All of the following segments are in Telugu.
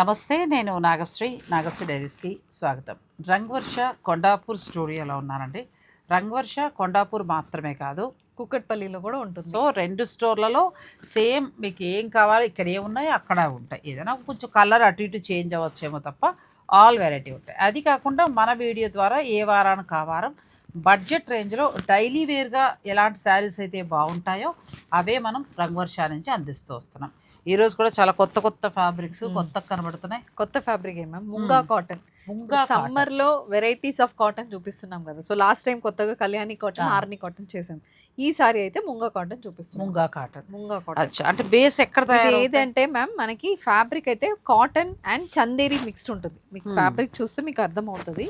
నమస్తే నేను నాగశ్రీ నాగశ్రీ డైరీస్కి స్వాగతం. రంగవర్ష కొండాపూర్ స్టూడియోలో ఉన్నానండి. రంగవర్ష కొండాపూర్ మాత్రమే కాదు కుక్కట్పల్లిలో కూడా ఉంటుంది. సో రెండు స్టోర్లలో సేమ్ మీకు ఏం కావాలి ఇక్కడ ఏమున్నాయో అక్కడ ఉంటాయి. ఏదైనా కొంచెం కలర్ అటు ఇటు చేంజ్ అవ్వచ్చేమో తప్ప ఆల్ వెరైటీ ఉంటాయి. అది కాకుండా మన వీడియో ద్వారా ఏ వారానికి ఆ వారం బడ్జెట్ రేంజ్లో డైలీ వేర్గా ఎలాంటి శారీస్ అయితే బాగుంటాయో అవే మనం రంగవర్ష నుంచి అందిస్తూ వస్తున్నాం. ఈరోజు కూడా చాలా కొత్త కొత్త ఫ్యాబ్రిక్స్ కొత్తగా కనబడుతున్నాయి. కొత్త ఫ్యాబ్రిక్ ఏ మ్యామ్? ముంగా కాటన్. ముంగా సమ్మర్లో వెరైటీస్ ఆఫ్ కాటన్ చూపిస్తున్నాం కదా. సో లాస్ట్ టైం కొత్తగా కళ్యాణి కాటన్. ఆర్ని కాటన్ చేసాం ఈ సారీ అయితే ముంగా కాటన్ చూపిస్తున్నాం. ముంగా కాటన్. ముంగా కాటన్ అంటే బేస్ ఎక్కడ ఏదంటే మ్యామ్ మనకి ఫ్యాబ్రిక్ అయితే కాటన్ అండ్ చందేరి మిక్స్డ్ ఉంటుంది. మీకు. ఫ్యాబ్రిక్ చూస్తే మీకు అర్థం అవుతుంది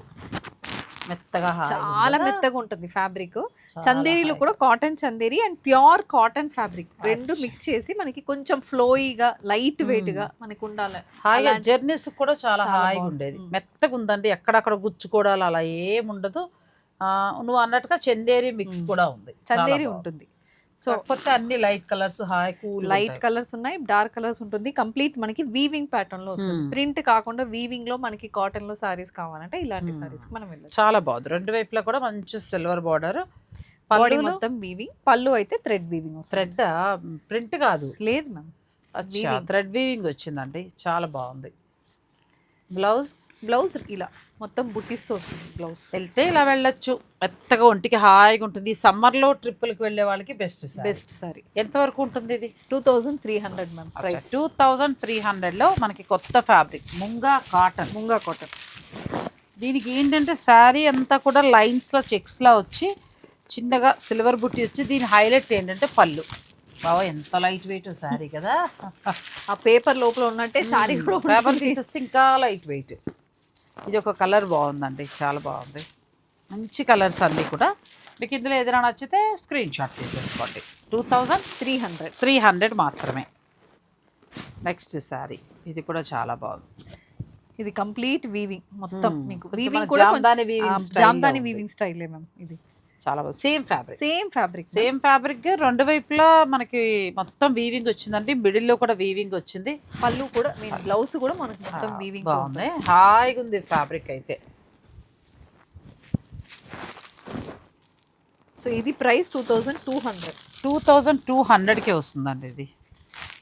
మెత్తగా చాలా? మెత్తగా ఉంటుంది ఫ్యాబ్రిక్ చందేరిలో. కూడా cotton Chanderi and pure cotton fabric రెండు. మిక్స్ చేసి మనకి కొంచెం ఫ్లోయిగా లైట్ వెయిట్ Hmm. గా మనకి ఉండాలి హాయిగా జర్నీస్ కూడా చాలా హాయిగా. ఉండేది మ్మ్. మెత్తగా ఉందండి ఎక్కడక్కడ గుచ్చుకోవడాలు అలా ఏం ఉండదు ఆ, నువ్వు అన్నట్టుగా చందేరి మిక్స్ మ్మ్. కూడా ఉంది చందేరి. ఉంటుంది సో కాకపోతే అన్ని లైట్ కలర్స్ హాయ్ కూల్ లైట్ కలర్స్ ఉన్నాయి డార్క్ కలర్స్ ఉంటుంది. కంప్లీట్ మనకి వీవింగ్ ప్యాటర్న్లో వస్తుంది. Hmm. ప్రింట్ కాకుండా వీవింగ్లో మనకి కాటన్లో సారీస్ కావాలంటే ఇలాంటి Hmm. సారీస్ మనం వెళ్ళచ్చు. చాలా బాగుంది. రెండు వైపులా కూడా మంచి సిల్వర్ బార్డర్ బాడీ మొత్తం వీవింగ్ పళ్ళు అయితే థ్రెడ్ వీవింగ్ థ్రెడ్ ప్రింట్ కాదు. లేదు మ్యామ్. థ్రెడ్ వీవింగ్ వచ్చిందండి. చాలా బాగుంది. బ్లౌజ్ బ్లౌజ్ ఇలా. మొత్తం బుట్టిస్ వస్తుంది బ్లౌజ్. వెళ్తే ఇలా వెళ్ళొచ్చు. మెత్తగా ఒంటికి హాయిగా ఉంటుంది. సమ్మర్లో ట్రిప్పులకు వెళ్ళే వాళ్ళకి బెస్ట్ బెస్ట్ సారీ ఎంత వరకు ఉంటుంది ఇది? Two thousand three hundred ma'am price two thousand three హండ్రెడ్లో మనకి కొత్త fabric munga cotton munga cotton దీనికి ఏంటంటే శారీ అంతా కూడా లైన్స్లో చెక్స్లా వచ్చి చిన్నగా సిల్వర్ బుట్టి వచ్చి దీని హైలైట్ ఏంటంటే పళ్ళు. బావా ఎంత లైట్ వెయిట్ శారీ కదా. ఆ పేపర్ లోపల ఉన్నట్టే కూడా పేపర్. తీసేస్తే ఇంకా లైట్ వెయిట్ ఇది ఒక కలర్ బాగుందండి చాలా బాగుంది. మంచి కలర్స్ అన్నీ కూడా. మీకు ఇందులో ఏదైనా నచ్చితే స్క్రీన్ షాట్ తీసేసుకోండి. Two thousand three hundred. Three hundred మాత్రమే. నెక్స్ట్ శారీ ఇది కూడా చాలా బాగుంది. ఇది కంప్లీట్ వీవింగ్ మొత్తం. మీకు. వీవింగ్ కూడా జామ్దాని. వీవింగ్ స్టైలే మ్యామ్ ఇది. చాలా బాగుంది. Same fabric same fabric same fabric రెండు వైపులా మనకి మొత్తం వీవింగ్ వచ్చిందండి. మిడిల్లో కూడా వీవింగ్ వచ్చింది. పళ్ళు కూడా బ్లౌజ్ కూడా మనకి మొత్తం వీవింగ్ బాగుంది. హాయిగా ఉంది ఫ్యాబ్రిక్ అయితే. సో ఇది price two thousand two hundred two thousand two హండ్రెడ్కే వస్తుందండి ఇది.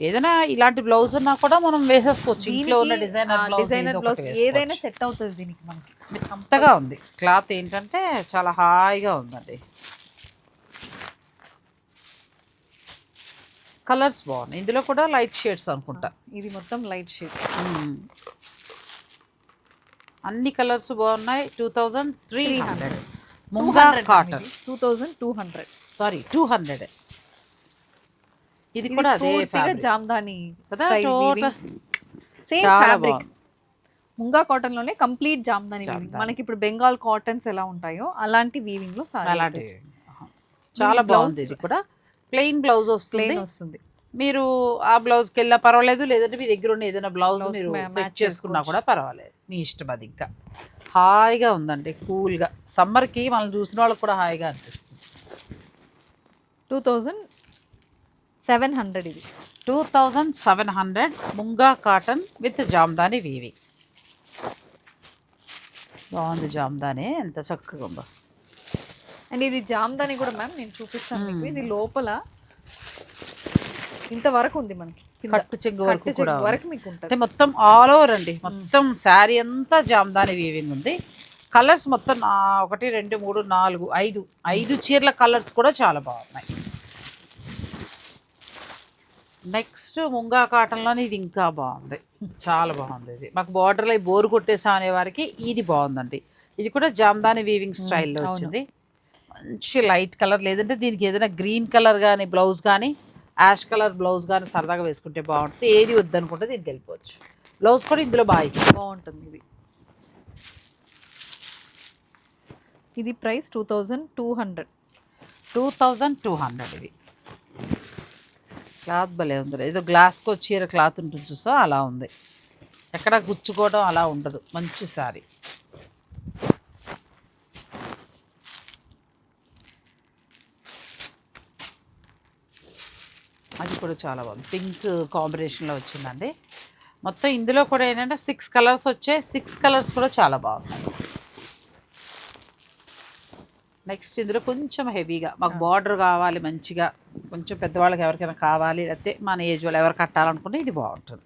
ఏదైనా ఇలాంటి బ్లౌజ్ ఉన్నా కూడా మనం వేసేసుకోవచ్చు. ఇంట్లో ఉన్న డిజైనర్ డిజైనర్ బ్లౌజ్ ఏదైనా సెట్ అవుతుంది దీనికి మనకి. మెత్తగా ఉంది. క్లాత్ ఏంటంటే చాలా హాయిగా ఉందండి. కలర్స్ బాగున్నాయి. ఇందులో కూడా లైట్ షేడ్స్ అనుకుంటా. ఇది మొత్తం లైట్ షేడ్. అన్ని కలర్స్ బాగున్నాయి. Two thousand three hundred. Munga cotton. Two thousand two hundred. Sorry two hundred. ఇది కూడా అదే. Jamdani same fabric. ముంగా కాటన్లోనే కంప్లీట్ జామ్దాని. మనకి ఇప్పుడు బెంగాల్ కాటన్స్ ఎలా ఉంటాయో అలాంటి వీవింగ్లో అలాంటి చాలా బాగుంది ఇది కూడా. ప్లెయిన్ బ్లౌజ్ వస్తుంది. వస్తుంది. మీరు ఆ బ్లౌజ్కి వెళ్ళినా పర్వాలేదు లేదంటే మీ దగ్గర ఉన్న ఏదైనా బ్లౌజ్ మీరు సెట్ చేసుకున్నా. కూడా పర్వాలేదు. మీ ఇష్టం అది ఇంకా. హాయిగా ఉందండి కూల్గా సమ్మర్కి మనం చూసిన వాళ్ళకి కూడా హాయిగా అనిపిస్తుంది. టూ థౌజండ్ సెవెన్ హండ్రెడ్ ఇది. Two thousand seven hundred munga cotton with Jamdani వీవి బాగుంది జామ్దాని. ఎంత చక్కగా ఉందో. అండ్ ఇది జామ్దాని కూడా మ్యామ్ నేను చూపిస్తాను మీకు. ఇది లోపల ఇంతవరకు ఉంది మనకి. కట్టు చెంగు వరకు కూడా. వరకు మీకు ఉంటుంది. మొత్తం ఆల్ ఓవర్ అండి. మొత్తం శారీ అంతా జామ్దాని వీవింగ్ ఉంది. కలర్స్ మొత్తం ఒకటి రెండు మూడు నాలుగు ఐదు. ఐదు చీరల కలర్స్ కూడా చాలా బాగున్నాయి. నెక్స్ట్ ముంగా కాటన్లోనే ఇది ఇంకా బాగుంది. చాలా బాగుంది ఇది. మాకు బార్డర్లో బోరు కొట్టేసాం అనే వారికి ఇది బాగుందండి. ఇది కూడా జామ్దాని వీవింగ్ స్టైల్లో. వచ్చింది. మంచి లైట్ కలర్ లేదంటే దీనికి ఏదైనా గ్రీన్ కలర్ కానీ బ్లౌజ్ కానీ యాష్ కలర్ బ్లౌజ్ కానీ సరదాగా వేసుకుంటే బాగుంటుంది. ఏది వద్దనుకుంటే దీనికి వెళ్ళిపోవచ్చు. బ్లౌజ్ కూడా ఇందులో బాగా. బాగుంటుంది ఇది. ఇది price two thousand two hundred two thousand two hundred ఇది. క్లాత్ భలే ఉంది ఏదో గ్లాస్కో చీర క్లాత్ ఉంటుంది చూసా అలా ఉంది. ఎక్కడ గుచ్చుకోవడం అలా ఉండదు. మంచి సారీ. అది కూడా చాలా బాగుంది. పింక్ కాంబినేషన్లో వచ్చిందండి. మొత్తం ఇందులో కూడా ఏంటంటే సిక్స్ కలర్స్ వచ్చాయి. సిక్స్ కలర్స్ కూడా చాలా బాగున్నాయి. నెక్స్ట్ ఇందులో కొంచెం హెవీగా మాకు బార్డర్ కావాలి మంచిగా కొంచెం పెద్దవాళ్ళకి ఎవరికైనా కావాలి లేకపోతే మన ఏజ్ వాళ్ళు ఎవరు కట్టాలనుకుంటే ఇది బాగుంటుంది.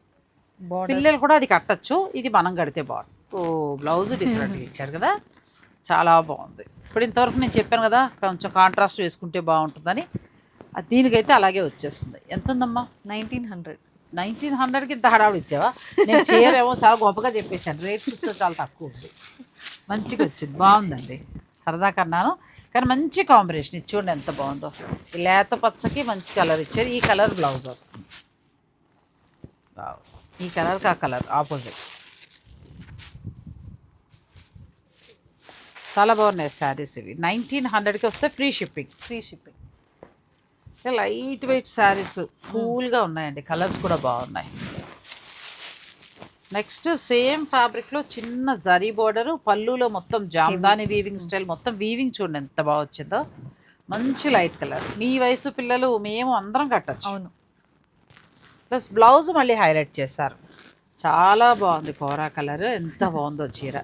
పిల్లలు కూడా అది కట్టచ్చు ఇది మనం కడితే బాగుంటుంది. ఓ బ్లౌజ్ డిఫరెంట్గా ఇచ్చారు కదా చాలా బాగుంది. ఇప్పుడు ఇంతవరకు నేను చెప్పాను కదా కొంచెం కాంట్రాస్ట్ వేసుకుంటే బాగుంటుందని అది దీనికైతే అలాగే వచ్చేస్తుంది. ఎంత ఉందమ్మా? నైన్టీన్ హండ్రెడ్ నైన్టీన్ హండ్రెడ్కి ఇంత హడావుడు ఇచ్చావా? నేను చీర ఏమో చాలా గొప్పగా చెప్పేశాను. రేట్ చూస్తే చాలా తక్కువ ఉంది. మంచిగా వచ్చింది బాగుందండి. సరదా కన్నాను కానీ మంచి కాంబినేషన్. ఇది చూడండి ఎంత బాగుందో. ఈ లేత పచ్చకి మంచి కలర్ ఇచ్చారు. ఈ కలర్ బ్లౌజ్ వస్తుంది. ఈ కలర్కి ఆ కలర్ ఆపోజిట్. చాలా బాగున్నాయి శారీస్ ఇవి. నైన్టీన్ హండ్రెడ్కి వస్తే free shipping. Free shipping. Light weight saris కూల్గా ఉన్నాయండి. కలర్స్ కూడా బాగున్నాయి. నెక్స్ట్ సేమ్ ఫ్యాబ్రిక్లో చిన్న జరీ బోర్డర్ పళ్ళులో మొత్తం జామ్దాని వీవింగ్ స్టైల్ మొత్తం వీవింగ్ చూడండి ఎంత బాగా వచ్చిందో. మంచి లైట్ కలర్ మీ వయసు పిల్లలు మేము అందరం కట్టచ్చు. అవును. ప్లస్ బ్లౌజ్ మళ్ళీ హైలైట్ చేశారు. చాలా బాగుంది కోరా కలర్ ఎంత బాగుందో చీర.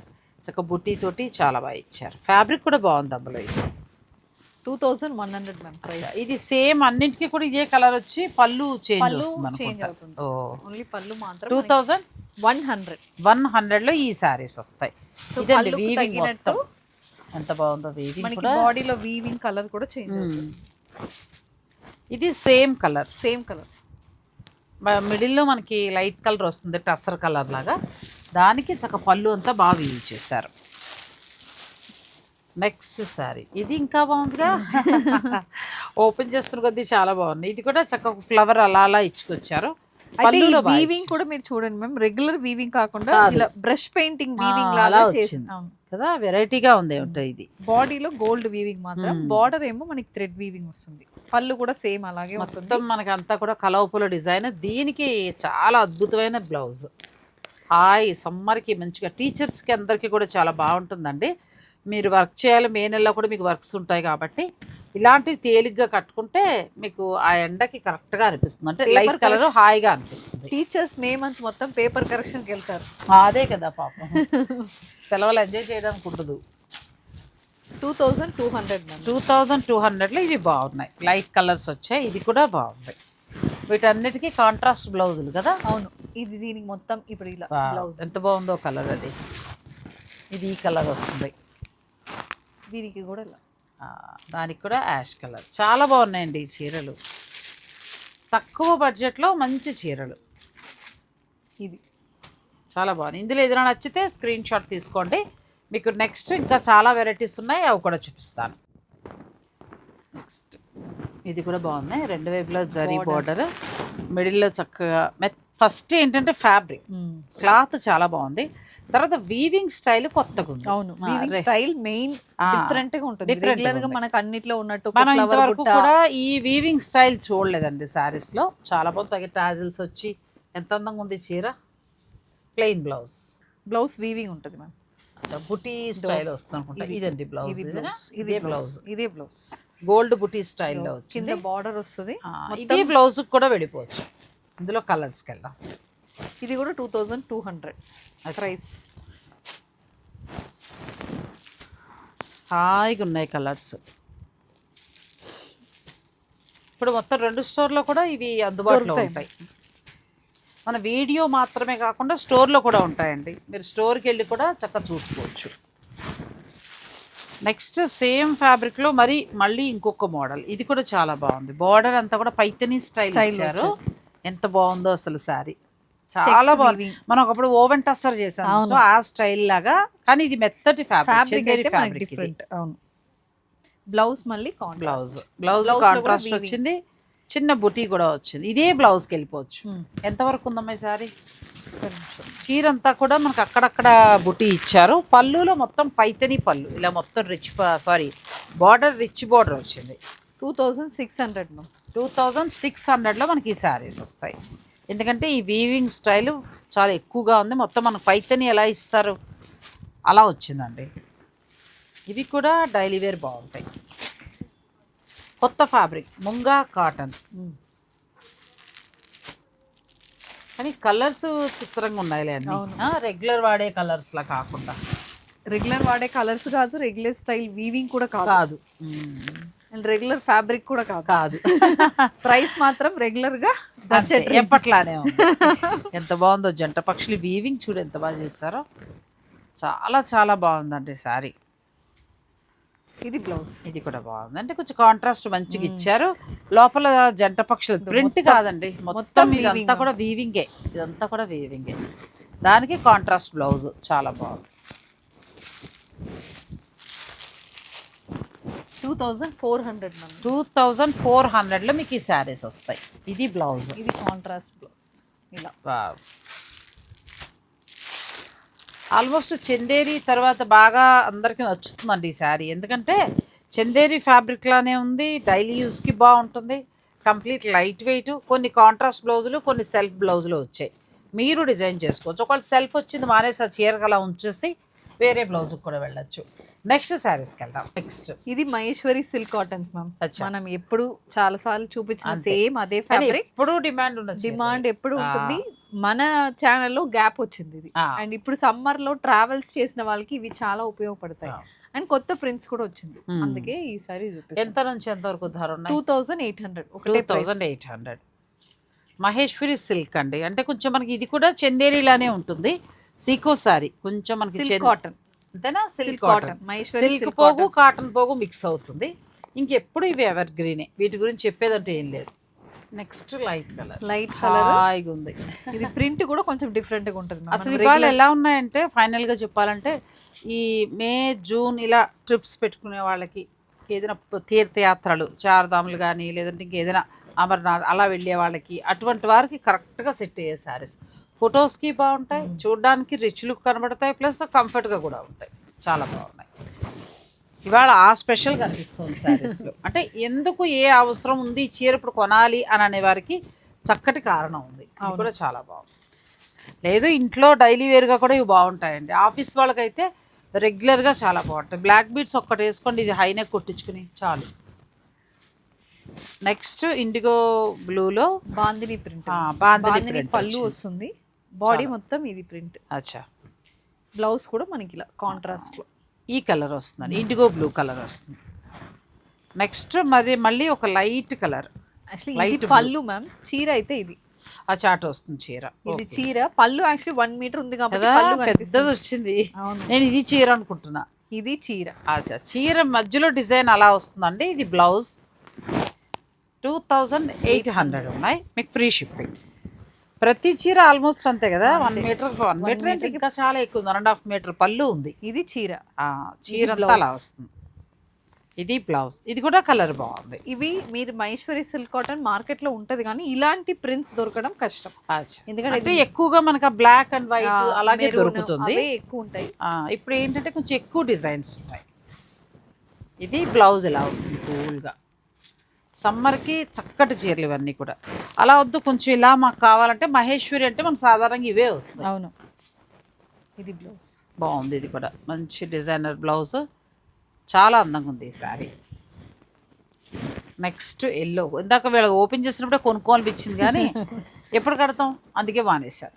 చక్క బుట్టి తోటి చాలా బాగా ఇచ్చారు. ఫ్యాబ్రిక్ కూడా బాగుంది అందులో ఇది. Two thousand one hundred ma'am price ఇది సేమ్ అన్నింటికి కూడా ఇదే కలర్ వచ్చి పళ్ళు చేంజ్ పళ్ళు చేంజ్ అవుతుంది. ఓన్లీ పళ్ళు మాత్రం two thousand one hundred one హండ్రెడ్లో ఈ శారీస్ వస్తాయి. ఇదండి వీవింగ్ మొత్తం. ఎంత బాగుందో వీవింగ్ మనకి కూడా. బాడీలో వీవింగ్ కలర్ కూడా చేంజ్ అవుతుంది. మ్మ్. ఇది సేమ్ కలర్ సేమ్ కలర్ మిడిల్లో మనకి లైట్ కలర్ వస్తుంది టసర్ కలర్ లాగా. దానికి చక్క పళ్ళు అంతా బాగా యూజ్ చేశారు. నెక్స్ట్ శారీ ఇది ఇంకా బాగుందిగా? ఓపెన్ చేస్తున్న కొద్దీ చాలా బాగుంది. ఇది కూడా చక్కగా ఫ్లవర్ అలా అలా ఇచ్చుకొచ్చారు. వీవింగ్ కూడా మీరు చూడండి మ్యామ్. రెగ్యులర్ వీవింగ్ కాకుండా. ఇలా బ్రష్ పెయింటింగ్ వీవింగ్ అలా లాగా. చేసింది కదా? వెరైటీగా ఉంది ఉంటుంది ఇది. బాడీలో గోల్డ్ వీవింగ్ మాత్రం. బార్డర్ ఏమో మనకి థ్రెడ్ వీవింగ్ వస్తుంది. పళ్ళు కూడా సేమ్ అలాగే మొత్తం మనకి అంతా కూడా కలవపుల డిజైన్. దీనికి చాలా అద్భుతమైన బ్లౌజ్ హాయ్ సమ్మర్కి మంచిగా. టీచర్స్కి అందరికీ కూడా చాలా బాగుంటుందండి. మీరు వర్క్ చేయాలి మే నెలలో కూడా మీకు వర్క్స్ ఉంటాయి కాబట్టి ఇలాంటివి తేలిగ్గా కట్టుకుంటే మీకు ఆ ఎండకి కరెక్ట్గా అనిపిస్తుంది. అంటే లైట్ కలర్ హాయిగా అనిపిస్తుంది. టీచర్స్ మే మంత్ మొత్తం పేపర్ కరెక్షన్కి వెళ్తారు. అదే కదా పాపం. సెలవులు ఎంజాయ్ చేయడానికి ఉండదు two thousand two hundred two thousand two హండ్రెడ్లో ఇవి బాగున్నాయి. లైట్ కలర్స్ వచ్చాయి ఇది కూడా బాగుంది. వీటన్నిటికీ కాంట్రాస్ట్ బ్లౌజులు కదా? అవును. ఇది దీనికి మొత్తం ఇప్పుడు ఇలా బ్లౌజ్ ఎంత బాగుందో కలర్ అది. ఇది ఈ కలర్ వస్తుంది. దీనికి కూడా దానికి కూడా యాష్ కలర్. చాలా బాగున్నాయండి ఈ చీరలు. తక్కువ బడ్జెట్లో మంచి చీరలు. ఇది. చాలా బాగుంది. ఇందులో ఏదైనా నచ్చితే స్క్రీన్ షాట్ తీసుకోండి. మీకు నెక్స్ట్ ఇంకా చాలా వెరైటీస్ ఉన్నాయి. అవి కూడా చూపిస్తాను. నెక్స్ట్. ఇది కూడా బాగుంది. రెండు వైపులో జరీ బార్డర్. మిడిల్లో చక్కగా మెత్ ఫస్ట్ ఏంటంటే ఫ్యాబ్రిక్. క్లాత్ చాలా బాగుంది. తర్వాత వీవింగ్ స్టైల్ కొత్తగా ఉంది అవును వీవింగ్ స్టైల్ మెయిన్ డిఫరెంట్గా ఉంటుంది. రెగ్యులర్గా. మనకు అన్నిట్లో ఉన్నట్టు మనం ఇంతవరకు కూడా ఈ వీవింగ్ స్టైల్ చూడలేదండి శారీస్లో. చాలా బాగుంది తగ్గ టాజిల్స్ వచ్చి ఎంత అందంగా ఉంది చీర? ప్లెయిన్ బ్లౌజ్ బ్లౌజ్ వీవింగ్ ఉంటుంది మ్యామ్ బుటీ స్టైల్ వస్తుంది ఇదండి బ్లౌజ్ ఇది? బ్లౌజ్ ఇదే బ్లౌజ్ గోల్డ్ బుటీ స్టైల్లో వచ్చింది కింద బార్డర్ వస్తుంది. ఇదే బ్లౌజ్ కూడా వెళ్ళిపోవచ్చు. ఇందులో కలర్స్కి వెళ్దాం. ఇది కూడా two thousand two hundred price. హాయిగా ఉన్నాయి కలర్స్. ఇప్పుడు మొత్తం రెండు స్టోర్లో కూడా ఇవి అందుబాటులో. ఉంటాయి. మన వీడియో మాత్రమే కాకుండా స్టోర్లో కూడా ఉంటాయండి. మీరు స్టోర్కి వెళ్ళి కూడా చక్కగా చూసుకోవచ్చు. నెక్స్ట్ సేమ్ ఫ్యాబ్రిక్లో మరి మళ్ళీ ఇంకొక మోడల్. ఇది కూడా చాలా బాగుంది. బార్డర్ అంతా కూడా పైతనీ స్టైల్ ఇచ్చారు. ఎంత బాగుందో అసలు శారీ. చాలా బాగుంది. మనం ఒకప్పుడు ఓవెన్ టస్సర్ చేసాం. సో ఆ స్టైల్ లాగా. కానీ ఇది మెత్తటి ఫ్యాబ్రిక్ ఫ్యాబ్రిక్ అయితే మనకి ఫ్యాబ్రిక్ డిఫరెంట్ అవును. బ్లౌజ్ మళ్ళీ బ్లౌజ్ బ్లౌజ్ కాంట్రాస్ట్. వచ్చింది. చిన్న బుటీ కూడా వచ్చింది. ఇదే బ్లౌజ్కి వెళ్ళిపోవచ్చు Hmm. ఎంత వరకు ఉందమ్మా ఈ సారీ చీర అంతా కూడా మనకు అక్కడక్కడ బుటీ ఇచ్చారు. పళ్ళులో మొత్తం పైతని పళ్ళు. ఇలా మొత్తం rich sari border rich border వచ్చింది. Two thousand six hundred two thousand six హండ్రెడ్లో మనకి ఈ శారీస్ వస్తాయి. ఎందుకంటే ఈ వీవింగ్ స్టైల్ చాలా ఎక్కువగా ఉంది. మొత్తం మనకు పైతని ఎలా ఇస్తారు? అలా వచ్చిందండి. ఇవి కూడా డైలీ వేర్ బాగుంటాయి. కొత్త ఫ్యాబ్రిక్ ముంగా కాటన్ కానీ కలర్స్ చిత్రంగా ఉన్నాయిలే అవును. అన్ని రెగ్యులర్ వాడే కలర్స్ లా కాకుండా. రెగ్యులర్ వాడే కలర్స్ కాదు రెగ్యులర్ స్టైల్ వీవింగ్ కూడా కాదు. రెగ్యులర్ ఫ్యాబ్రిక్ కూడా కాదు. కాదు. ప్రైస్ మాత్రం రెగ్యులర్గా ఎప్పట్లానే ఉంది. ఎంత బాగుందో జంట పక్షులు వీవింగ్ చూడు ఎంత బాగా చేస్తారో. చాలా చాలా బాగుందండి సారీ ఇది బ్లౌజ్ ఇది కూడా బాగుంది. అంటే కొంచెం కాంట్రాస్ట్ మంచిగా ఇచ్చారు. లోపల జంట పక్షులు ప్రింట్ కాదండి. మొత్తం ఇదంతా. కూడా వీవింగే ఇదంతా కూడా వీవింగే దానికి కాంట్రాస్ట్ బ్లౌజ్ చాలా బాగుంది. Two thousand four hundred ma'am two thousand four హండ్రెడ్లో మీకు ఈ శారీస్ వస్తాయి. ఇది బ్లౌజ్. ఇది కాంట్రాస్ట్ బ్లౌజ్ ఇలా. ఆల్మోస్ట్ చందేరి తర్వాత బాగా అందరికీ నచ్చుతుందండి ఈ శారీ. ఎందుకంటే చందేరి ఫ్యాబ్రిక్ లానే ఉంది డైలీ యూస్కి బాగుంటుంది కంప్లీట్ లైట్ వెయిట్ కొన్ని కాంట్రాస్ట్ బ్లౌజులు కొన్ని సెల్ఫ్ బ్లౌజులు వచ్చాయి. మీరు డిజైన్ చేసుకోవచ్చు. ఒకవేళ సెల్ఫ్ వచ్చింది మానేసి ఆ చీరకు అలా ఉంచేసి వేరే బ్లౌజ్కి కూడా వెళ్ళొచ్చు. నెక్స్ట్ శారీస్కి వెళ్దాం. నెక్స్ట్ ఇది మహేశ్వరి సిల్క్ కాటన్స్ మ్యామ్. మనం ఎప్పుడు చాలా సార్లు చూపించిన. సేమ్ అదే ఫ్యాబ్రిక్ ఎప్పుడు డిమాండ్ ఉన్నది డిమాండ్ ఎప్పుడు. ఉంటుంది. మన ఛానల్లో గ్యాప్ వచ్చింది ఇది. అండ్ ఇప్పుడు సమ్మర్లో ట్రావెల్స్ చేసిన వాళ్ళకి ఇవి చాలా ఉపయోగపడతాయి. అండ్ కొత్త ప్రింట్స్ కూడా వచ్చింది. Hmm. అందుకే ఈసారి ఎంత నుంచి ఎంత వరకు ధర ఉన్నాయి? Two thousand eight hundred two thousand eight hundred Maheshwari silk అండి. అంటే కొంచెం మనకి ఇది కూడా చందేరిలానే ఉంటుంది. సీకో సారీ కొంచెం మనకి కాటన్. అంతేనా? Silk cotton. సిల్క్ పోగు కాటన్. పోగు మిక్స్ అవుతుంది. ఇంకెప్పుడు ఇవి ఎవర్ గ్రీనే వీటి గురించి చెప్పేదంటే ఏం లేదు. Next light colour light colour హాయిగా ఉంది. ఇది ప్రింట్ కూడా కొంచెం డిఫరెంట్గా ఉంటుంది. అసలు ఇవాళ ఎలా ఉన్నాయంటే ఫైనల్గా చెప్పాలంటే ఈ మే జూన్ ఇలా ట్రిప్స్ పెట్టుకునే వాళ్ళకి ఏదైనా తీర్థయాత్రలు చారధాములు కానీ లేదంటే ఇంకేదైనా అమర్నాథ్ అలా వెళ్ళే వాళ్ళకి అటువంటి వారికి కరెక్ట్గా సెట్ అయ్యే శారీస్ ఫొటోస్కి బాగుంటాయి చూడడానికి రిచ్ లుక్ కనబడతాయి ప్లస్ కంఫర్ట్గా కూడా ఉంటాయి. చాలా బాగున్నాయి. ఇవాళ ఆ స్పెషల్ కనిపిస్తుంది శారీస్లో అంటే ఎందుకు ఏ అవసరం ఉంది చీర ఇప్పుడు కొనాలి అని అనే వారికి చక్కటి కారణం ఉంది. ఇది కూడా చాలా బాగుంది. లేదు ఇంట్లో డైలీ వేర్గా కూడా ఇవి బాగుంటాయండి. ఆఫీస్ వాళ్ళకైతే రెగ్యులర్గా చాలా బాగుంటాయి. బ్లాక్ బీడ్స్ ఒక్కటి వేసుకోండి ఇది హైనెక్ కొట్టించుకుని చాలు. నెక్స్ట్ ఇండిగో బ్లూలో బాందిని ప్రింట్ బాందిని పళ్ళు. వస్తుంది. బాడీ మొత్తం ఇది ప్రింట్ అచ్చా. బ్లౌజ్ కూడా మనకి ఇలా కాంట్రాస్ట్లో. ఈ కలర్ వస్తుందండి ఇండిగో బ్లూ కలర్ వస్తుంది. నెక్స్ట్ మరి మళ్ళీ ఒక లైట్ కలర్ blue. పళ్ళు మ్యామ్ చీర అయితే ఇది. ఆ చాట్ వస్తుంది చీర. ఇది. చీర. పళ్ళు యాక్చువల్లీ వన్ మీటర్ ఉంది కాబట్టి పెద్దది వచ్చింది. నేను ఇది చీర అనుకుంటున్నా. ఇది చీర. అచ్చా చీర మధ్యలో డిజైన్ అలా వస్తుందండి. ఇది blouse two thousand eight hundred ఉన్నాయి. మీకు ఫ్రీ షిప్పింగ్ ప్రతి చీర ఆల్మోస్ట్ అంతే కదా? వన్ మీటర్ వన్ మీటర్ అంటే ఇంకా చాలా ఎక్కువ వన్ అండ్ హాఫ్ మీటర్ పళ్ళు ఉంది. ఇది చీర. చీర అంతా. అలా వస్తుంది. ఇది బ్లౌజ్ ఇది కూడా కలర్ బాగుంది. ఇవి మీరు మహేశ్వరి సిల్క్ కాటన్ మార్కెట్లో ఉంటది కానీ ఇలాంటి ప్రింట్స్ దొరకడం కష్టం. ఎందుకంటే ఎక్కువగా మనకు బ్లాక్ అండ్ వైట్ అలాగే దొరుకుతుంది. ఎక్కువ ఉంటాయి. ఇప్పుడు ఏంటంటే కొంచెం ఎక్కువ డిజైన్స్ ఉన్నాయి ఇది బ్లౌజ్ ఇలా వస్తుంది? కూల్గా సమ్మర్కి చక్కటి చీరలు ఇవన్నీ కూడా. అలా వద్దు కొంచెం ఇలా మాకు కావాలంటే మహేశ్వరి అంటే మనకు సాధారణంగా ఇవే వస్తాయి. అవును. ఇది బ్లౌజ్. బాగుంది ఇది కూడా. మంచి డిజైనర్ బ్లౌజ్. చాలా అందంగా ఉంది ఈ శారీ. Next yellow. ఇందాక వీళ్ళకి ఓపెన్ చేసినప్పుడే కొనుక్కోవాలనిపించింది కానీ ఎప్పుడు కడతాం? అందుకే మానేశారు.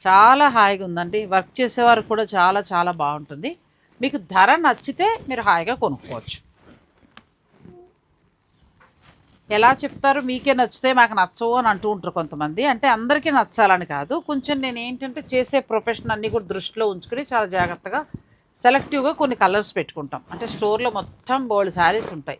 చాలా హాయిగా ఉందండి. వర్క్ చేసేవారు కూడా చాలా చాలా బాగుంటుంది. మీకు ధర నచ్చితే మీరు హాయిగా కొనుక్కోవచ్చు. ఎలా చెప్తారు మీకే నచ్చితే మాకు నచ్చవు అని అంటూ ఉంటారు కొంతమంది. అంటే అందరికీ నచ్చాలని కాదు. కొంచెం నేను ఏంటంటే చేసే ప్రొఫెషన్ అన్నీ కూడా దృష్టిలో ఉంచుకుని చాలా జాగ్రత్తగా సెలెక్టివ్గా కొన్ని కలర్స్ పెట్టుకుంటాం. అంటే స్టోర్లో మొత్తం బోల్డ్ శారీస్ ఉంటాయి.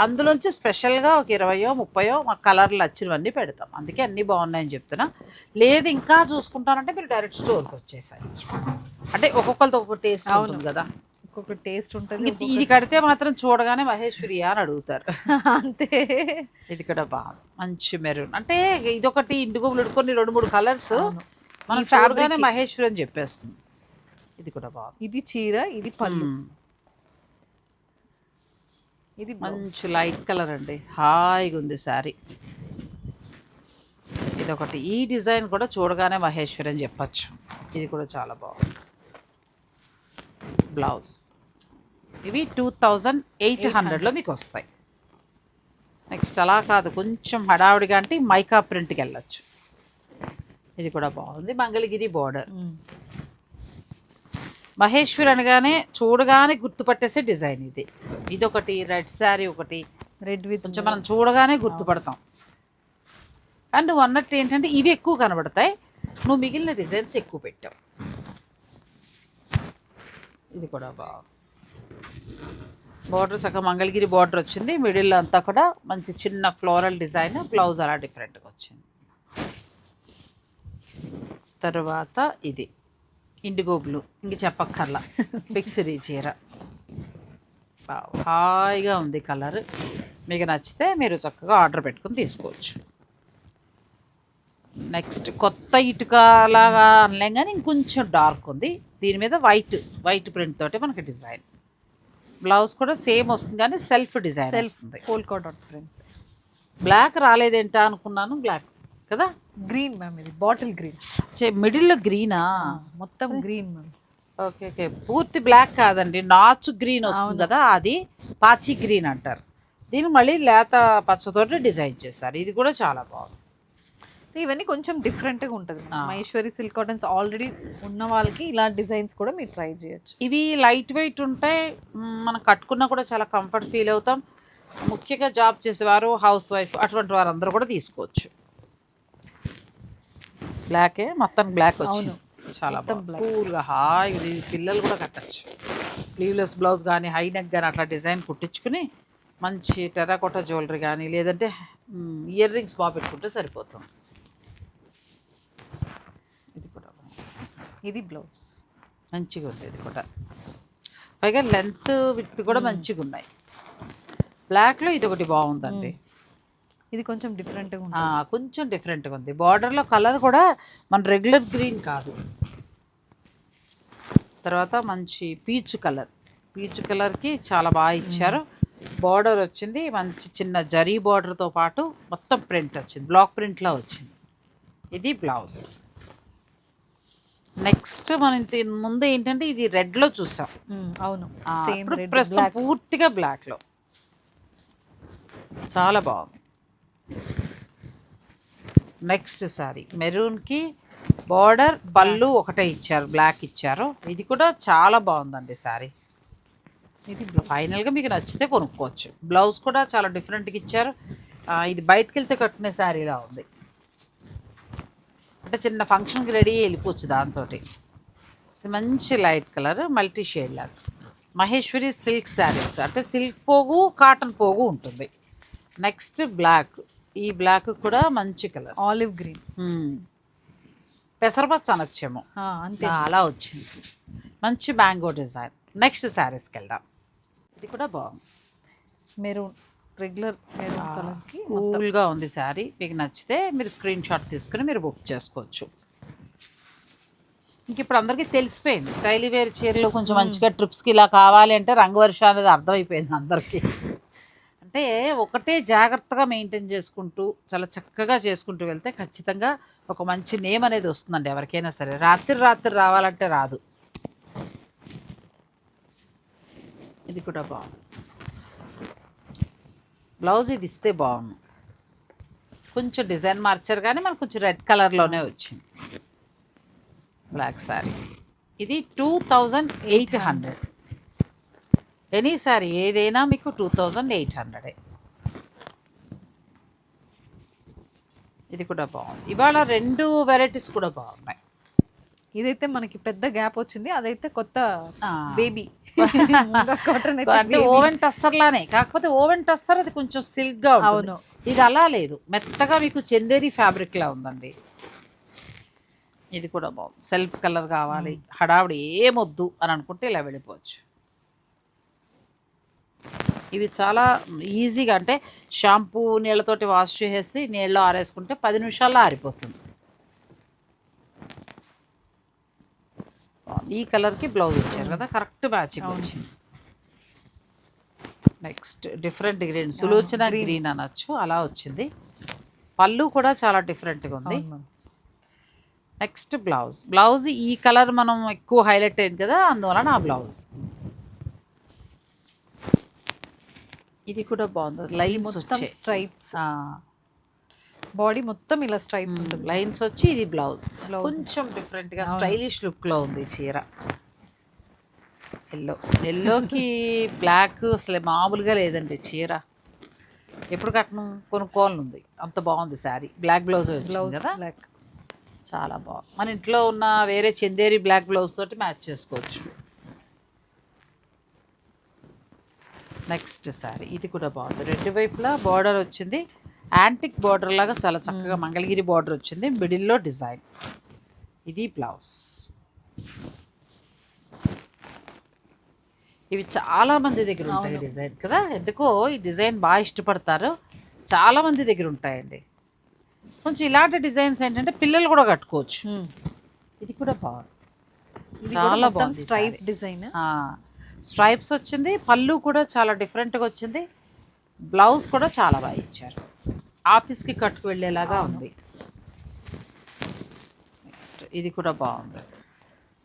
అందులోంచి స్పెషల్గా ఒక ఇరవయో ముప్పయో మాకు కలర్లు నచ్చినవన్నీ పెడతాం. అందుకే అన్నీ బాగున్నాయని చెప్తున్నా. లేదు ఇంకా చూసుకుంటానంటే మీరు డైరెక్ట్ స్టోర్కి వచ్చేసాయి. అంటే ఒక్కొక్కరితో ఒక్కొక్క టేస్ట్ ఉంటుంది కదా. ఒక్కొక్క టేస్ట్ ఉంటుంది ఇది- కడితే మాత్రం చూడగానే మహేశ్వరియా అని అడుగుతారు. అంతే. ఇది కూడా బాగుంది మంచి మెరూన్. అంటే ఇదొకటి ఇండిగో కొన్ని రెండు మూడు కలర్స్. మనం చూడగానే. మహేశ్వరి అని చెప్పేస్తుంది. ఇది కూడా బాగుంది ఇది చీర ఇది పళ్ళు. ఇది మంచి లైట్ కలర్ అండి. హాయిగా ఉంది శారీ. ఇదొకటి. ఈ డిజైన్ కూడా చూడగానే మహేశ్వరి అని చెప్పచ్చు. ఇది కూడా చాలా బాగుంది. బ్లౌజ్. ఇవి టూ థౌజండ్ ఎయిట్ హండ్రెడ్లో మీకు వస్తాయి. నెక్స్ట్ అలా కాదు కొంచెం హడావుడిగా అంటే మైకా ప్రింట్కి వెళ్ళచ్చు. ఇది కూడా బాగుంది. మంగళగిరి బార్డర్. మహేశ్వరి అనగానే చూడగానే గుర్తుపట్టేసే డిజైన్ ఇది. ఇది ఒకటి రెడ్ శారీ ఒకటి. రెడ్ విత్ కొంచెం మనం చూడగానే గుర్తుపడతాం. అండ్ అన్నట్టు ఏంటంటే ఇవి ఎక్కువ కనబడతాయి. నువ్వు మిగిలిన డిజైన్స్ ఎక్కువ పెట్టావు. ఇది కూడా బాగా బార్డర్ చక్కగా మంగళగిరి బార్డర్ వచ్చింది. మిడిల్ అంతా కూడా మంచి చిన్న ఫ్లోరల్ డిజైన్ బ్లౌజ్ అలా డిఫరెంట్గా వచ్చింది. తర్వాత ఇది. ఇండిగో బ్లూ ఇంక చెప్పక్కర్లా. ఫిక్స్డ్ చీర. హాయిగా ఉంది కలర్ మీకు నచ్చితే మీరు చక్కగా ఆర్డర్ పెట్టుకుని తీసుకోవచ్చు. నెక్స్ట్ కొత్త ఇటుక లాగా అనలేం కానీ ఇంకొంచెం డార్క్ ఉంది. దీని మీద వైట్ వైట్ ప్రింట్ తోటి మనకి డిజైన్. బ్లౌజ్ కూడా సేమ్ వస్తుంది కానీ సెల్ఫ్ డిజైన్ వస్తుంది. పోల్కా డాట్ ప్రింట్ బ్లాక్ రాలేదేంటా అనుకున్నాను బ్లాక్ కదా? గ్రీన్ మ్యామ్ ఇది బాటిల్ గ్రీన్ మిడిల్లో గ్రీనా మొత్తం గ్రీన్ మ్యామ్ ఓకే ఓకే. పూర్తి బ్లాక్ కాదండి నాచు గ్రీన్ వస్తుంది కదా అది పాచి గ్రీన్ అంటారు. దీన్ని మళ్ళీ లేత పచ్చతోటి డిజైన్ చేశారు. ఇది కూడా చాలా బాగుంది. ఇవన్నీ కొంచెం డిఫరెంట్గా ఉంటుంది మహేశ్వరి సిల్క్ కాటన్స్ ఆల్రెడీ ఉన్న వాళ్ళకి ఇలా డిజైన్స్ కూడా మీరు ట్రై చేయొచ్చు. ఇవి లైట్ వెయిట్ ఉంటాయి మ్, మనం కట్టుకున్నా కూడా చాలా కంఫర్ట్ ఫీల్ అవుతాం. ముఖ్యంగా జాబ్ చేసేవారు హౌస్ వైఫ్ అటువంటి వారు అందరూ కూడా తీసుకోవచ్చు. బ్లాకే మొత్తం బ్లాక్ వచ్చింది. చాలా కూల్గా హాయిగా పిల్లలు కూడా కట్టచ్చు. స్లీవ్లెస్ బ్లౌజ్ కానీ హై నెక్ కానీ అట్లా డిజైన్ కుట్టించుకుని మంచి టెర్రాకోటా జ్యువెలరీ కానీ లేదంటే ఇయర్ రింగ్స్ బాగా పెట్టుకుంటే సరిపోతుంది ఇది కూడా బాగుంది. ఇది బ్లౌజ్. మంచిగా ఉంది ఇది కూడా. పైగా లెంత్ విత్ కూడా మంచిగా ఉన్నాయి. బ్లాక్లో ఇది ఒకటి బాగుందండి. ఇది కొంచెం డిఫరెంట్గా కొంచెం డిఫరెంట్గా ఉంది. బార్డర్లో కలర్ కూడా మన రెగ్యులర్ గ్రీన్ కాదు. తర్వాత మంచి పీచు కలర్ పీచు కలర్కి చాలా బాగా ఇచ్చారు. బార్డర్ వచ్చింది. మంచి చిన్న జరీ బార్డర్తో పాటు మొత్తం ప్రింట్ వచ్చింది. బ్లాక్ ప్రింట్లో వచ్చింది. ఇది బ్లౌజ్. నెక్స్ట్ మనం ముందు ఏంటంటే ఇది రెడ్లో చూసాం. మ్మ్, అవును. ఇప్పుడు రెడ్ ప్రస్తుతం పూర్తిగా బ్లాక్లో చాలా బాగుంది. నెక్స్ట్ సారీ మెరూన్కి బార్డర్ పళ్ళు ఒకటే ఇచ్చారు బ్లాక్ ఇచ్చారు. ఇది కూడా చాలా బాగుందండి సారీ ఇది ఫైనల్గా మీకు నచ్చితే కొనుక్కోవచ్చు. బ్లౌజ్ కూడా చాలా డిఫరెంట్గా ఇచ్చారు. ఇది బయటకు వెళ్తే కట్టుకునే శారీలా ఉంది. అంటే చిన్న ఫంక్షన్కి రెడీ వెళ్ళిపోవచ్చు దాంతో మంచి లైట్ కలర్ మల్టీ షేడ్ లాగా. మహేశ్వరి సిల్క్ శారీస్ అంటే సిల్క్ పోగు కాటన్ పోగు ఉంటుంది. నెక్స్ట్ బ్లాక్ ఈ బ్లాక్ కూడా మంచి కలర్. Olive green. పెసరపచ్చ అనొచ్చేమో. అంతే. అలా వచ్చింది. మంచి మ్యాంగో డిజైన్. నెక్స్ట్ శారీస్కి వెళ్దాం. ఇది కూడా బాగుంది. మెరూన్. రెగ్యులర్ కలర్కి కూల్గా ఉంది శారీ. మీకు నచ్చితే మీరు స్క్రీన్ షాట్ తీసుకుని మీరు బుక్ చేసుకోవచ్చు. ఇంక ఇప్పుడు అందరికీ తెలిసిపోయింది. డైలీ వేర్ చీరలు కొంచెం మంచిగా ట్రిప్స్కి ఇలా కావాలి అంటే రంగవర్ష అనేది అర్థమైపోయింది అందరికీ. అంటే ఒకటే జాగ్రత్తగా మెయింటైన్ చేసుకుంటూ చాలా చక్కగా చేసుకుంటూ వెళ్తే ఖచ్చితంగా ఒక మంచి నేమ్ అనేది వస్తుందండి ఎవరికైనా సరే. రాత్రి రాత్రి రావాలంటే రాదు. ఇది కూడా బాగుంది. బ్లౌజ్ ఇది ఇస్తే బాగుంది. కొంచెం డిజైన్ మార్చారు కానీ మనకు కొంచెం రెడ్ కలర్లోనే వచ్చింది. బ్లాక్ శారీ ఇది two thousand eight hundred. Any sari ఏదైనా మీకు టూ థౌజండ్ ఎయిట్ హండ్రెడే ఇది కూడా బాగుంది. ఇవాళ రెండు వెరైటీస్ కూడా బాగున్నాయి. ఇదైతే మనకి పెద్ద గ్యాప్ వచ్చింది. అదైతే కొత్త. బేబీ ఓవెన్ టస్సర్ లానే కాకపోతే ఓవెన్ టస్సర్ అది కొంచెం సిల్క్గా అవును. ఇది అలా లేదు. మెత్తగా మీకు చందేరి ఫ్యాబ్రిక్ లా ఉందండి. ఇది కూడా బాగుంది. సెల్ఫ్ కలర్ కావాలి. హడావిడి ఏమొద్దు అని అనుకుంటే ఇలా వెళ్ళిపోవచ్చు. ఇవి చాలా ఈజీగా అంటే షాంపూ నీళ్ళతోటి వాష్ చేసేసి నీళ్ళలో ఆరేసుకుంటే పది నిమిషాల్లో ఆరిపోతుంది. బాగుంది. ఈ కలర్కి బ్లౌజ్ ఇచ్చారు కదా కరెక్ట్ మ్యాచింగ్ వచ్చింది. Next different green Sulochana green. అనొచ్చు అలా వచ్చింది. పళ్ళు కూడా చాలా డిఫరెంట్గా ఉంది. Next blouse. బ్లౌజ్ ఈ కలర్ మనం ఎక్కువ హైలైట్ అయింది కదా అందువలన ఆ బ్లౌజ్. ఇది కూడా బాగుంది. Lines stripes. బాడీ మొత్తం ఇలా స్ట్రైప్స్ ఉంటుంది. లైన్స్ వచ్చి ఇది బ్లౌజ్. కొంచెం డిఫరెంట్గా స్టైలిష్ లుక్లో ఉంది చీర. ఎల్లో ఎల్లోకి బ్లాక్ అసలు మామూలుగా లేదండి చీర. ఎప్పుడు కట్టను కొనుక్కోవాలని ఉంది అంత బాగుంది శారీ. బ్లాక్ బ్లౌజ్ వచ్చింది బ్లౌజ్ కదా? బ్లాక్. చాలా బాగుంది మన ఇంట్లో ఉన్న వేరే చందేరి బ్లాక్ బ్లౌజ్ తోటి మ్యాచ్ చేసుకోవచ్చు. నెక్స్ట్ శారీ. ఇది కూడా బాగుంది. రెండు వైపులా బార్డర్ వచ్చింది. యాంటిక్ బార్డర్ లాగా చాలా చక్కగా మంగళగిరి బార్డర్ వచ్చింది. మిడిల్లో డిజైన్. ఇది బ్లౌజ్. ఇవి చాలా మంది దగ్గర ఉంటాయి డిజైన్ కదా? ఎందుకో ఈ డిజైన్ బాగా ఇష్టపడతారు. చాలా మంది దగ్గర ఉంటాయండి. కొంచెం ఇలాంటి డిజైన్స్ ఏంటంటే పిల్లలు కూడా కట్టుకోవచ్చు. ఇది కూడా బాగుంది చాలా బాగుంది స్ట్రైప్ డిజైన్. స్ట్రైప్స్ వచ్చింది. పళ్ళు కూడా చాలా డిఫరెంట్గా వచ్చింది. బ్లౌజ్ కూడా చాలా బాగా ఇచ్చారు. ఆఫీస్కి కట్టుకు వెళ్ళేలాగా ఉంది. నెక్స్ట్ ఇది కూడా బాగుంది.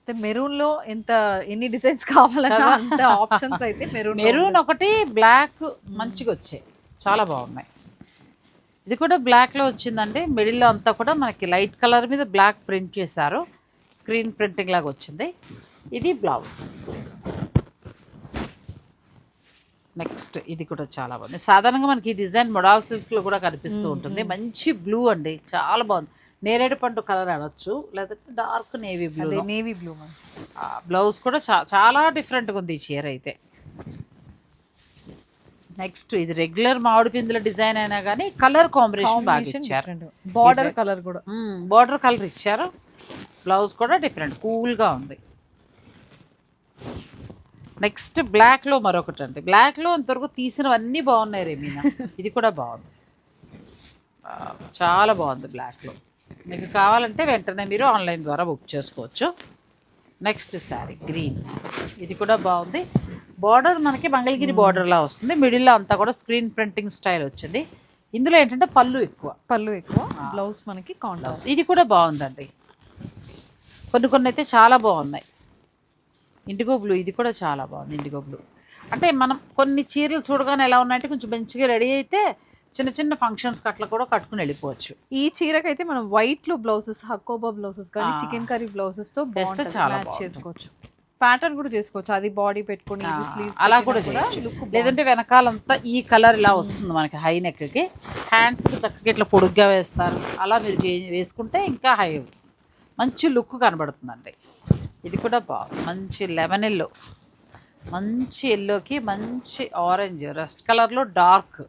మెరూన్లో ఎంత ఎన్ని డిజైన్స్ కావాలన్నా అంత ఆప్షన్స్ అయితే మెరూన్ మెరూన్ ఒకటి బ్లాక్ మంచిగా వచ్చాయి చాలా బాగున్నాయి. ఇది కూడా బ్లాక్లో వచ్చిందండి. మిడిల్లో అంతా కూడా మనకి లైట్ కలర్ మీద బ్లాక్ ప్రింట్ చేశారు. స్క్రీన్ ప్రింటింగ్ లాగా వచ్చింది. ఇది బ్లౌజ్. నెక్స్ట్ ఇది కూడా చాలా బాగుంది. సాధారణంగా మనకి ఈ డిజైన్ మొడాల్ సిల్క్లో కూడా కనిపిస్తూ ఉంటుంది. మంచి బ్లూ అండి. చాలా బాగుంది. నేరేడు పండు కలర్ అనొచ్చు లేదంటే dark navy blue navy blue blouse కూడా చాలా డిఫరెంట్గా ఉంది ఈ చీర అయితే. నెక్స్ట్ ఇది రెగ్యులర్ మామిడి పిందుల డిజైన్ అయినా కానీ కలర్ కాంబినేషన్ బాగా ఇచ్చారు. బార్డర్ కలర్ కూడా. బార్డర్ కలర్ ఇచ్చారు. బ్లౌజ్ కూడా డిఫరెంట్ కూల్గా ఉంది. నెక్స్ట్ బ్లాక్లో మరొకటి అండి. బ్లాక్లో ఇంతవరకు తీసినవన్నీ బాగున్నాయి రేమీనా. ఇది కూడా బాగుంది. చాలా బాగుంది బ్లాక్లో. మీకు కావాలంటే వెంటనే మీరు ఆన్లైన్ ద్వారా బుక్ చేసుకోవచ్చు. Next sari green. ఇది కూడా బాగుంది. బార్డర్ మనకి మంగళగిరి బార్డర్లా వస్తుంది. మిడిల్లో అంతా కూడా స్క్రీన్ ప్రింటింగ్ స్టైల్ వచ్చింది. ఇందులో ఏంటంటే పళ్ళు ఎక్కువ. పళ్ళు ఎక్కువ. బ్లౌజ్ మనకి కాంట్రాస్ట్. ఇది కూడా బాగుందండి. కొన్ని కొన్ని అయితే చాలా బాగున్నాయి. ఇండిగో బ్లూ ఇది కూడా చాలా బాగుంది ఇండిగో బ్లూ అంటే మనం కొన్ని చీరలు చూడగానే ఎలా ఉన్నాయంటే కొంచెం మంచిగా రెడీ అయితే చిన్న చిన్న ఫంక్షన్స్కి అట్లా కూడా కట్టుకుని వెళ్ళిపోవచ్చు. ఈ చీరకైతే మనం వైట్లో బ్లౌజెస్ హక్కోబా బ్లౌజెస్ కానీ. చికెన్ కర్రీ బ్లౌజెస్తో వేస్తే చాలా. చేసుకోవచ్చు. ప్యాటర్న్ కూడా చేసుకోవచ్చు. అది బాడీ పెట్టుకొని స్లీవ్స్ అలా కూడా చేయొచ్చు. లేదంటే వెనకాలంతా ఈ కలర్ ఇలా వస్తుంది మనకి హై నెక్కి హ్యాండ్స్కి చక్కగా ఇట్లా పొడుగ్గా వేస్తారు. అలా మీరు చే- వేసుకుంటే ఇంకా హై మంచి లుక్ కనబడుతుందండి. ఇది కూడా బాగుంది మంచి లెమన్ ఎల్లో. మంచి ఎల్లోకి మంచి ఆరెంజ్ రస్ట్ కలర్లో డార్క్.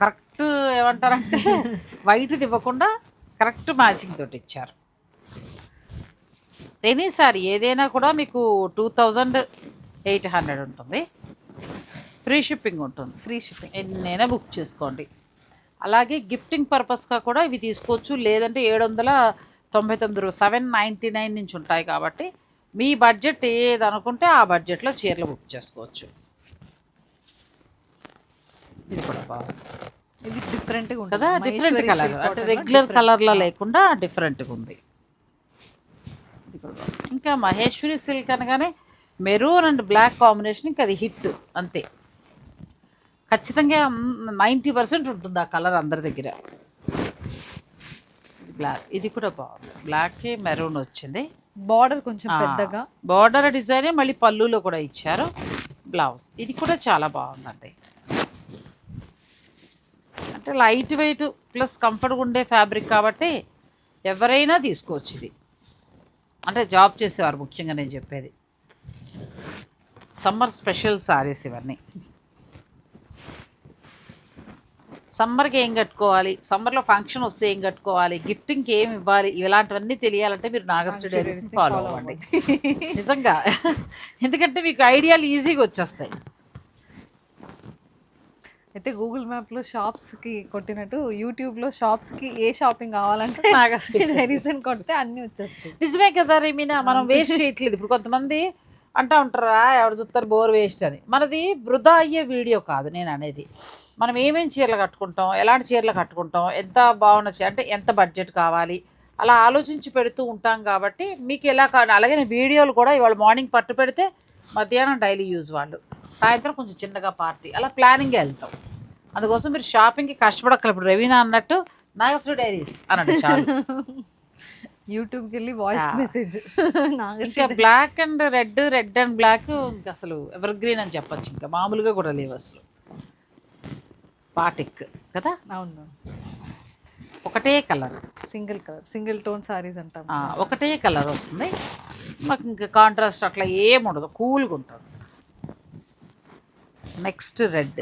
కరెక్ట్ ఏమంటారంటే వైట్ది ఇవ్వకుండా కరెక్ట్ మ్యాచింగ్ తోటి ఇచ్చారు. ఎనీ సారీ ఏదైనా కూడా మీకు టూ థౌజండ్ ఎయిట్ హండ్రెడ్ ఉంటుంది. ఫ్రీ షిప్పింగ్ ఉంటుంది. Free shipping. ఎన్నైనా బుక్ చేసుకోండి. అలాగే గిఫ్టింగ్ పర్పస్గా కూడా ఇవి తీసుకోవచ్చు. లేదంటే ఏడు వందల తొంభై తొమ్మిది సెవెన్ నైంటీ నైన్ నుంచి ఉంటాయి కాబట్టి మీ బడ్జెట్ ఏది అనుకుంటే ఆ బడ్జెట్లో చీరలు బుక్ చేసుకోవచ్చు. ఇది కూడా బాగుంది ఇది డిఫరెంట్గా ఉంటుంది. కదా? డిఫరెంట్ కలర్ అంటే రెగ్యులర్. కలర్లో లేకుండా డిఫరెంట్గా ఉంది. ఇంకా మహేశ్వరి సిల్క్ అనగానే మెరూన్ అండ్ బ్లాక్ కాంబినేషన్ ఇంకా అది హిట్ అంతే. ఖచ్చితంగా నైంటీ పర్సెంట్ ఉంటుంది ఆ కలర్ అందరి దగ్గర. బ్లాక్ ఇది కూడా బాగుంది. బ్లాక్కి మెరూన్ వచ్చింది. బార్డర్ కొంచెం పెద్దగా. బార్డర్ డిజైన్ మళ్ళీ పళ్ళులో కూడా ఇచ్చారు. బ్లౌజ్ ఇది కూడా చాలా బాగుందండి. అంటే లైట్ వెయిట్ ప్లస్ కంఫర్ట్గా ఉండే ఫ్యాబ్రిక్ కాబట్టి ఎవరైనా తీసుకోవచ్చు ఇది. అంటే జాబ్ చేసేవారు ముఖ్యంగా నేను చెప్పేది. సమ్మర్ స్పెషల్ సారీస్ ఇవన్నీ. సమ్మర్కి ఏం కట్టుకోవాలి? సమ్మర్లో ఫంక్షన్ వస్తే ఏం కట్టుకోవాలి? గిఫ్టింగ్కి ఏం ఇవ్వాలి? ఇలాంటివన్నీ తెలియాలంటే మీరు నాగశ్రీ డైరీస్ని ఫాలో అవ్వండి. నిజంగా. ఎందుకంటే మీకు ఐడియాలు ఈజీగా వచ్చేస్తాయి. అయితే గూగుల్ మ్యాప్లో షాప్స్కి కొట్టినట్టు యూట్యూబ్లో షాప్స్కి ఏ షాపింగ్ కావాలంటే నాగశ్రీ రీజన్ కొడితే అన్ని వచ్చేస్తాయి. నిజమే కదా రేమీనా? మనం వేస్ట్ చేయట్లేదు. ఇప్పుడు కొంతమంది అంటా ఉంటారా ఎవరు చూస్తారు బోర్ వేస్ట్ అని. మనది వృధా అయ్యే వీడియో కాదు నేను అనేది. మనం ఏమేమి చీరలు కట్టుకుంటాం ఎలాంటి చీరలు కట్టుకుంటాం ఎంత బాగున్న అంటే ఎంత బడ్జెట్ కావాలి అలా ఆలోచించి పెడుతూ ఉంటాం కాబట్టి మీకు ఎలా కావాలి అలాగే వీడియోలు కూడా ఇవాళ మార్నింగ్ పట్టు పెడితే మధ్యాహ్నం డైలీ యూజ్ వాళ్ళు. సాయంత్రం కొంచెం చిన్నగా పార్టీ అలా ప్లానింగ్ వెళ్తాం. అందుకోసం మీరు షాపింగ్కి కష్టపడక్కర్లేదు. ఇప్పుడు రవీనా అన్నట్టు నాగశ్రీ డైరీస్ అనండి చాలు. యూట్యూబ్కి వెళ్ళి వాయిస్ మెసేజ్. ఇంకా black and red red and black అసలు ఎవర్ గ్రీన్ అని చెప్పొచ్చు ఇంకా. మామూలుగా కూడా లేవు అసలు. పాటిక్ కదా? అవును. ఒకటే colour. Single colour single tone saris అంటాం. ఒకటే కలర్ వస్తుంది. మాకు ఇంకా కాంట్రాస్ట్ అట్లా ఏం ఉండదు. కూల్గా ఉంటుంది. నెక్స్ట్ రెడ్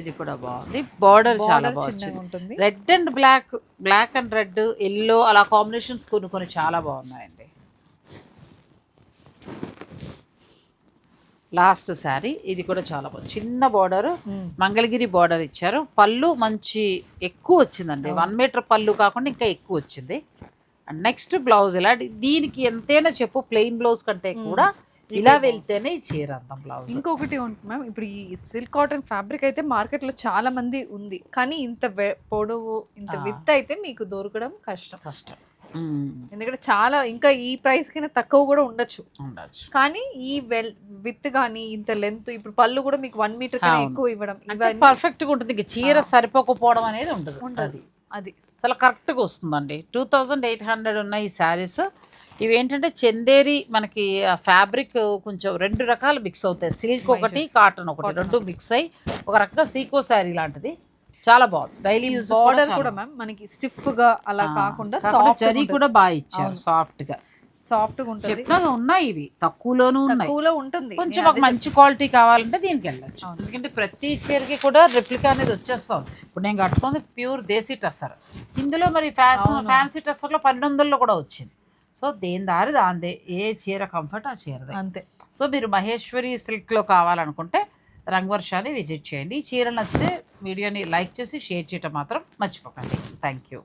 ఇది కూడా బాగుంది. బార్డర్ చాలా బాగుంది ఉంటుంది. Red and black black and red yellow అలా కాంబినేషన్స్ కొన్ని కొన్ని చాలా బాగున్నాయండి. లాస్ట్ శారీ. ఇది కూడా చాలా బాగుంది. చిన్న బార్డర్. మంగళగిరి బార్డర్ ఇచ్చారు. పళ్ళు మంచి ఎక్కువ వచ్చిందండి. వన్ మీటర్ పళ్ళు కాకుండా ఇంకా ఎక్కువ వచ్చింది. అండ్ నెక్స్ట్ బ్లౌజ్ ఇలా దీనికి ఎంతైనా చెప్పు ప్లెయిన్ బ్లౌజ్ కంటే కూడా ఇలా వెళ్తేనే చీర అందం బ్లౌజ్. ఇంకొకటి ఉంటుంది మ్యామ్. ఇప్పుడు ఈ సిల్క్ కాటన్ ఫ్యాబ్రిక్ అయితే మార్కెట్లో చాలా మంది ఉంది. కానీ ఇంత పొడవు ఇంత. విత్ అయితే మీకు దొరకడం కష్టం. కష్టం. ఎందుకంటే చాలా ఇంకా ఈ ప్రైస్ కింద తక్కువ కూడా ఉండొచ్చు. ఉండొచ్చు. కానీ ఈ వెల్ విత్ కానీ ఇంత లెంత్ ఇప్పుడు పళ్ళు కూడా మీకు వన్ మీటర్ కన్నా. ఎక్కువ ఇవ్వడం. పర్ఫెక్ట్గా ఉంటుంది. చీర సరిపోకపోవడం అనేది ఉండదు. ఉండదు. అది. అది. చాలా కరెక్ట్గా వస్తుందండి. టూ థౌజండ్ ఎయిట్ హండ్రెడ్ ఉన్న ఈ శారీస్ ఇవి ఏంటంటే చందేరి మనకి ఫ్యాబ్రిక్ కొంచెం రెండు రకాలు మిక్స్ అవుతాయి. సిల్క్ ఒకటి కాటన్ ఒకటి రెండు మిక్స్ అయ్యి ఒక రకంగా సీకో శారీ లాంటిది. చాలా బాగుంది. డైలీ యూజ్ బార్డర్ కూడా మ్యామ్ మనకి స్టిఫ్గా అలా కాకుండా సాఫ్ట్ జరీ కూడా బాగా ఇచ్చారు సాఫ్ట్గా సాఫ్ట్గా ఉంటుంది. చెప్తాగా ఉన్నాయి ఇవి. తక్కువలోనూ ఉన్నాయి. తక్కువలో ఉంటుంది. కొంచెం ఒక మంచి క్వాలిటీ కావాలంటే దీనికి వెళ్ళచ్చు. ఎందుకంటే ప్రతి చీరకి కూడా రెప్లికా అనేది వచ్చేస్తాం ఇప్పుడు నేను కట్టుకుంది ప్యూర్ దేశీ టస్సర్ ఇందులో మరి ఫ్యాషన్ ఫ్యాన్సీ టస్సర్లో పన్నెండు వందల్లో కూడా వచ్చింది. సో దేని దారి దాందే. ఏ చీర కంఫర్ట్ ఆ చీరదే. అంతే. సో మీరు మహేశ్వరి సిల్క్లో కావాలనుకుంటే రంగవర్షాన్ని విజిట్ చేయండి. ఈ చీర నచ్చితే వీడియోని లైక్ చేసి షేర్ చేయటం మాత్రం మర్చిపోకండి. Thank you.